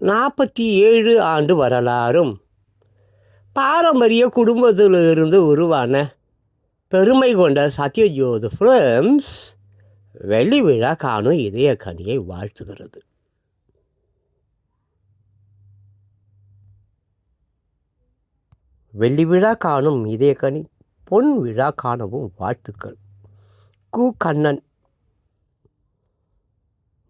நாற்பத்தி ஏழு ஆண்டு வரலாறும். பாரம்பரிய குடும்பத்திலிருந்து உருவான பெருமை கொண்ட சத்யஜோத் ஃபிலிம்ஸ் வெள்ளி விழா காணும் இதய கனியை வாழ்த்துகிறது. வெள்ளி விழா காணும் இதய கனி பொன் விழா காணவும் வாழ்த்துக்கள். கு கண்ணன்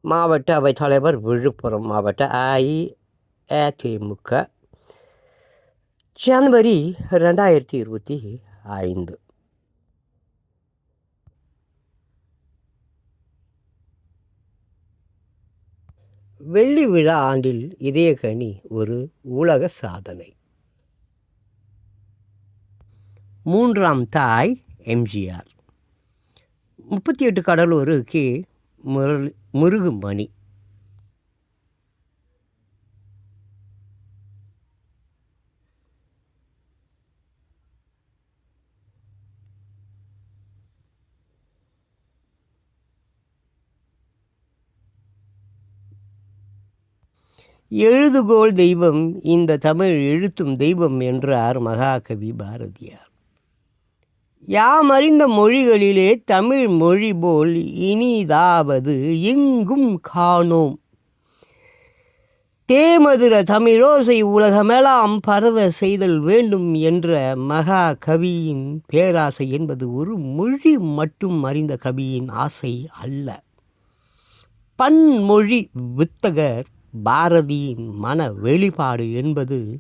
மாவட்ட அவைத்தலைவர் விழுப்புரம் மாவட்ட அஇஅதிமுக. ஜனவரி ரெண்டாயிரத்தி இருபத்தி ஐந்து. வெள்ளி விழா ஆண்டில் இதயகனி ஒரு உலக சாதனை. மூன்றாம் தாய் எம்ஜிஆர். முப்பத்தி எட்டு கடலூருக்கு முரளி முருகுமணி. எழுதுகோள் தெய்வம் இந்த தமிழ் எழுத்தும் தெய்வம் என்றார் மகாகவி பாரதியார். யாம் அறிந்த மொழிகளிலே தமிழ் மொழி போல் இனிதாவது எங்கும் காணோம். தேமதுர தமிழோசை உலகமெல்லாம் பரவ செய்தல் வேண்டும் என்ற மகா கவியின் பேராசை என்பது ஒரு மொழி மட்டும் அறிந்த கவியின் ஆசை அல்ல. பன்மொழி வித்தகர் பாரதியின் மன வெளிப்பாடு என்பது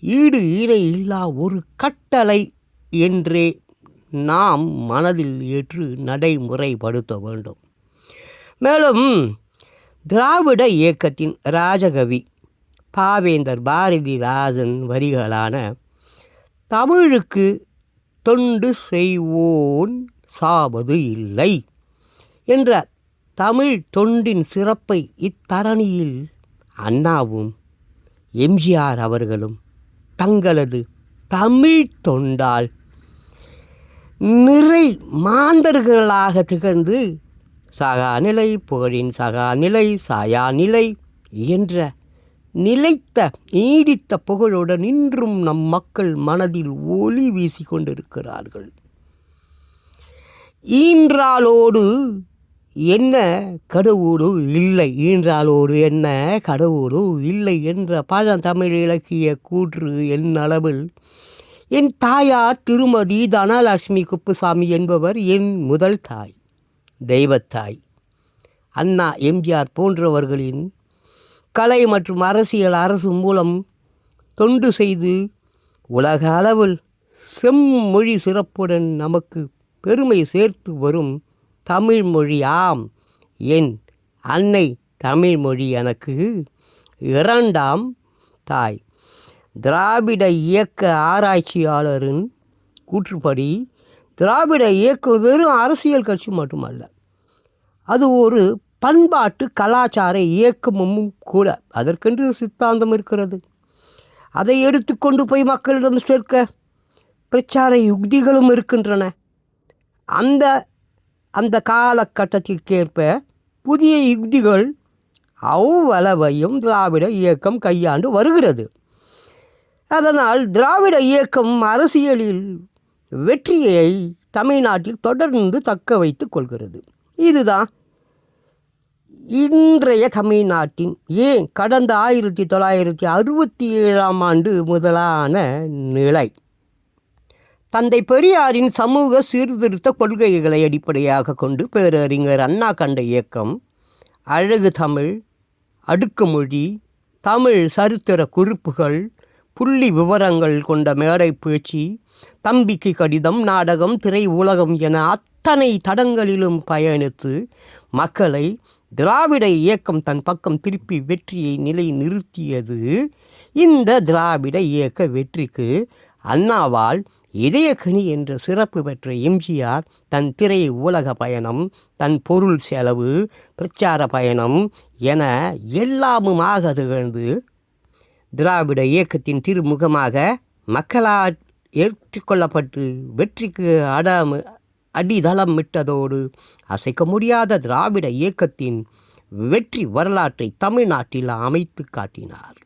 ஈடு இணை இல்லா ஒரு கட்டளை என்றே நாம் மனதில் ஏற்று நடைமுறைப்படுத்த வேண்டும். மேலும் திராவிட இயக்கத்தின் ராஜகவி பாவேந்தர் பாரதிதாசன் வரிகளான தமிழுக்கு தொண்டு செய்வோன் சாவது இல்லை என்ற தமிழ் தொண்டின் சிறப்பை இத்தரணியில் அண்ணாவும் எம்ஜிஆர் அவர்களும் தங்களது தமிழ் தொண்டால் நிறை மாந்தர்களாக திகழ்ந்து சகாநிலை புகழின் சகா நிலை சாயா நிலை என்ற நிலைத்த நீடித்த புகழுடன் இன்றும் நம் மக்கள் மனதில் ஒளி வீசி கொண்டிருக்கிறார்கள். ஈன்றாலோடு என்ன கடவுளோ இல்லை? ஈன்றாலோடு என்ன கடவுளோ இல்லை? என்ற பழந்தமிழ் இலக்கிய கூற்று என் அளவில் என் தாயார் திருமதி தனலட்சுமி குப்புசாமி என்பவர் என் முதல் தாய் தெய்வத்தாய். அண்ணா எம்ஜிஆர் போன்றவர்களின் கலை மற்றும் அரசியல் அரசு மூலம் தொண்டு செய்து உலக அளவில் செம்மொழி சிறப்புடன் நமக்கு பெருமை சேர்த்து வரும் தமிழ்மொழி ஆம். என் அன்னை தமிழ்மொழி எனக்கு இரண்டாம் தாய். திராவிட இயக்க ஆராய்ச்சியாளரின் கூற்றுப்படி திராவிட இயக்கம் வெறும் அரசியல் கட்சி மட்டுமல்ல அது ஒரு பண்பாட்டு கலாச்சார இயக்கமும் கூட. அதற்கென்று சித்தாந்தம் இருக்கிறது. அதை எடுத்துக்கொண்டு போய் மக்களிடம் சேர்க்க பிரச்சார யுக்திகளும் இருக்கின்றன. அந்த அந்த காலகட்டத்திற்கேற்ப புதிய யுக்திகள் அவ்வளவையும் திராவிட இயக்கம் கையாண்டு வருகிறது. அதனால் திராவிட இயக்கம் அரசியலில் வெற்றியை தமிழ்நாட்டில் தொடர்ந்து தக்க வைத்து கொள்கிறது. இதுதான் இன்றைய தமிழ்நாட்டின் ஏன் கடந்த ஆயிரத்தி தொள்ளாயிரத்தி அறுபத்தி ஏழாம் ஆண்டு முதலான நிலை? தந்தை பெரியாரின் சமூக சீர்திருத்த கொள்கைகளை அடிப்படையாக கொண்டு பேரறிஞர் அண்ணா கண்ட இயக்கம் அழகு தமிழ் அடுக்குமொழி தமிழ் சரித்திர குறிப்புகள் புள்ளி விவரங்கள் கொண்ட மேடை பேச்சு தம்பிக்கு கடிதம் நாடகம் திரை உலகம் என அத்தனை தடங்களிலும் பயணித்து மக்களை திராவிட இயக்கம் தன் பக்கம் திருப்பி வெற்றியை நிலை நிறுத்தியது இந்த திராவிட இயக்க வெற்றிக்கு அண்ணாவால் இதயகனி என்ற சிறப்பு பெற்ற எம்ஜிஆர் தன் திரை உலக பயணம் தன் பொருள் செலவு பிரச்சார பயணம் என எல்லாமுமாக திகழ்ந்து திராவிட இயக்கத்தின் திருமுகமாக மக்களால் ஏற்றுக்கொள்ளப்பட்டு வெற்றிக்கு அடம் அடிதளம் விட்டதோடு அசைக்க முடியாத திராவிட இயக்கத்தின் வெற்றி வரலாற்றை தமிழ்நாட்டில் அமைத்து காட்டினார்.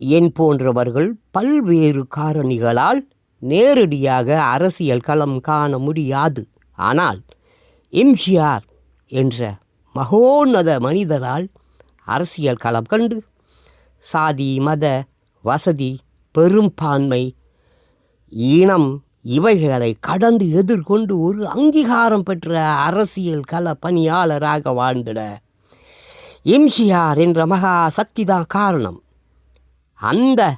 என் போன்றவர்கள் பல்வேறு காரணிகளால் நேரடியாக அரசியல் களம் காண முடியாது. ஆனால் எம்ஜிஆர் என்ற மகோன்னத மனிதரால் அரசியல் களம் கண்டு சாதி மத வசதி பெரும்பான்மை இனம் இவைகளை கடந்து எதிர்கொண்டு ஒரு அங்கீகாரம் பெற்ற அரசியல் கள பணியாளராக வாழ்ந்திட எம்ஜிஆர் என்ற மகா சக்தி தான் காரணம். அந்த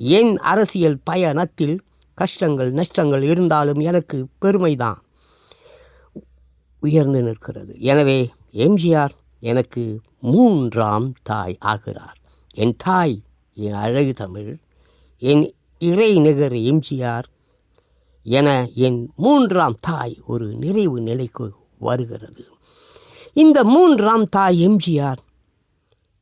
என் அரசியல் பயணத்தில் கஷ்டங்கள் நஷ்டங்கள் இருந்தாலும் எனக்கு பெருமைதான் உயர்ந்து நிற்கிறது. எனவே எம்ஜிஆர் எனக்கு மூன்றாம் தாய் ஆகிறார். என் தாய் என் அழகு தமிழ் என் இறை நிகர் எம்ஜிஆர் என என் மூன்றாம் தாய் ஒரு நிறைவு நிலைக்கு வருகிறது. இந்த மூன்றாம் தாய் எம்ஜிஆர்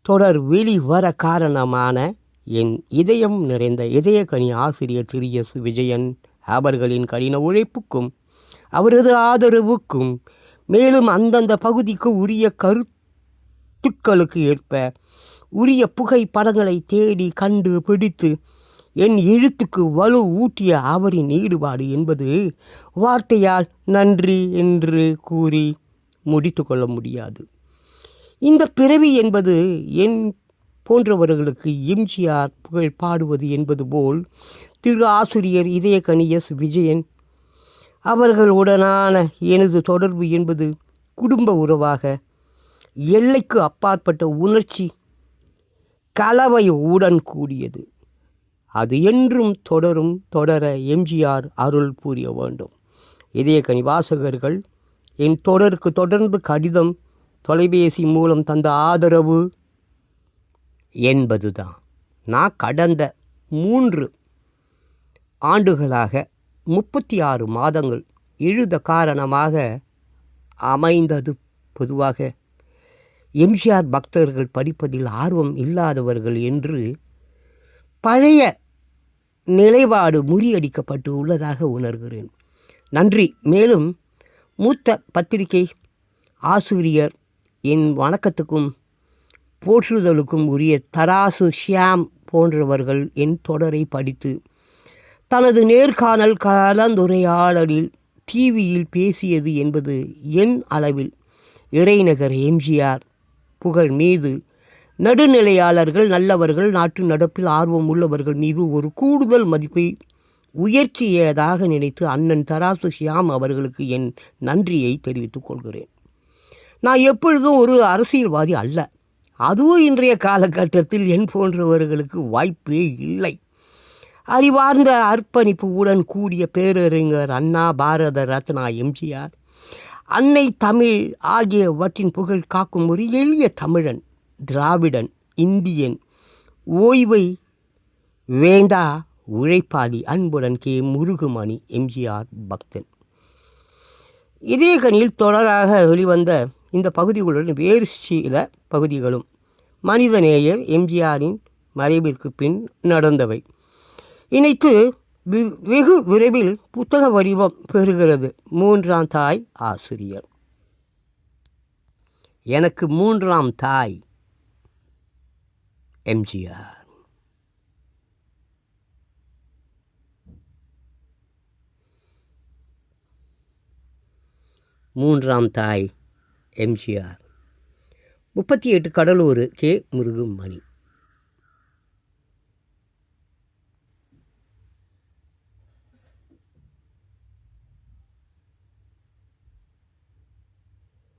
தொடர் வெளிவர காரணமான என் இதயம் நிறைந்த இதயக்கனி ஆசிரியர் திரு எஸ் விஜயன் அவர்களின் கடின உழைப்புக்கும் அவரது ஆதரவுக்கும் மேலும் அந்தந்த பகுதிக்கு உரிய கருத்துக்களுக்கு ஏற்ப உரிய புகைப்படங்களை தேடி கண்டு பிடித்து என் எழுத்துக்கு வலு ஊட்டிய அவரின் ஈடுபாடு என்பது வார்த்தையால் நன்றி என்று கூறி முடித்து கொள்ள முடியாது. இந்த பிறவி என்பது என் போன்றவர்களுக்கு எம்ஜிஆர் புகழ் பாடுவது என்பது போல் திரு ஆசிரியர் இதயகணி எஸ் விஜயன் அவர்களுடனான எனது தொடர்பு என்பது குடும்ப உறவாக எல்லைக்கு அப்பாற்பட்ட உணர்ச்சி கலவையுடன் கூடியது. அது என்றும் தொடரும் தொடர எம்ஜிஆர் அருள் புரிய வேண்டும். இதயக்கனி வாசகர்கள் என் தொடருக்கு தொடர்ந்து கடிதம் தொலைபேசி மூலம் தந்த ஆதரவு என்பதுதான். நான் கடந்த மூன்று ஆண்டுகளாக முப்பத்தி ஆறு மாதங்கள் எழுத காரணமாக அமைந்தது பொதுவாக எம்ஜிஆர் பக்தர்கள் படிப்பதில் ஆர்வம் இல்லாதவர்கள் என்று பழைய நிலைப்பாடு முறியடிக்கப்பட்டு உள்ளதாக உணர்கிறேன். நன்றி. மேலும் மூத்த பத்திரிகை ஆசிரியர் என் வணக்கத்துக்கும் போற்றுதலுக்கும் உரிய தராசு ஷியாம் போன்றவர்கள் என் தொடரை படித்து தனது நேர்காணல் கலந்துரையாடலில் டிவியில் பேசியது என்பது என் அளவில் இறைநகர் எம்ஜிஆர் புகழ் மீது. நடுநிலையாளர்கள் நல்லவர்கள் நாட்டு நடப்பில் ஆர்வம் உள்ளவர்கள் மீது ஒரு கூடுதல் மதிப்பை உயர்த்தியதாக நினைத்து அண்ணன் தராசு ஷியாம் அவர்களுக்கு என் நன்றியை தெரிவித்துக் கொள்கிறேன். நான் எப்பொழுதும் ஒரு அரசியல்வாதி அல்ல. அதுவும் இன்றைய காலகட்டத்தில் என் போன்றவர்களுக்கு வாய்ப்பே இல்லை. அறிவார்ந்த அர்ப்பணிப்பு உடன் கூடிய பேரறிஞர் அண்ணா பாரத ரத்னா எம்ஜிஆர் அன்னை தமிழ் ஆகியவற்றின் புகழ் காக்கும் ஒரு எளிய தமிழன் திராவிடன் இந்தியன். ஓய்வை வேண்டா உழைப்பாளி அன்புடன் கே. முருகுமணி எம்ஜிஆர் பக்தன். இதே கணியில் தொடராக வெளிவந்த இந்த பகுதிகளுடன் வேறு சில பகுதிகளும் மனிதநேயர் எம்ஜிஆரின் மறைவிற்கு பின் நடந்தவை. இணைத்து வெகு விரைவில் புத்தக வடிவம் பெறுகிறது. மூன்றாம் தாய் ஆசிரியர். எனக்கு மூன்றாம் தாய் எம்ஜிஆர் மூன்றாம் தாய் எம்ஜிஆர் முப்பத்தி எட்டு கடலூர் கே. முருகுமணி.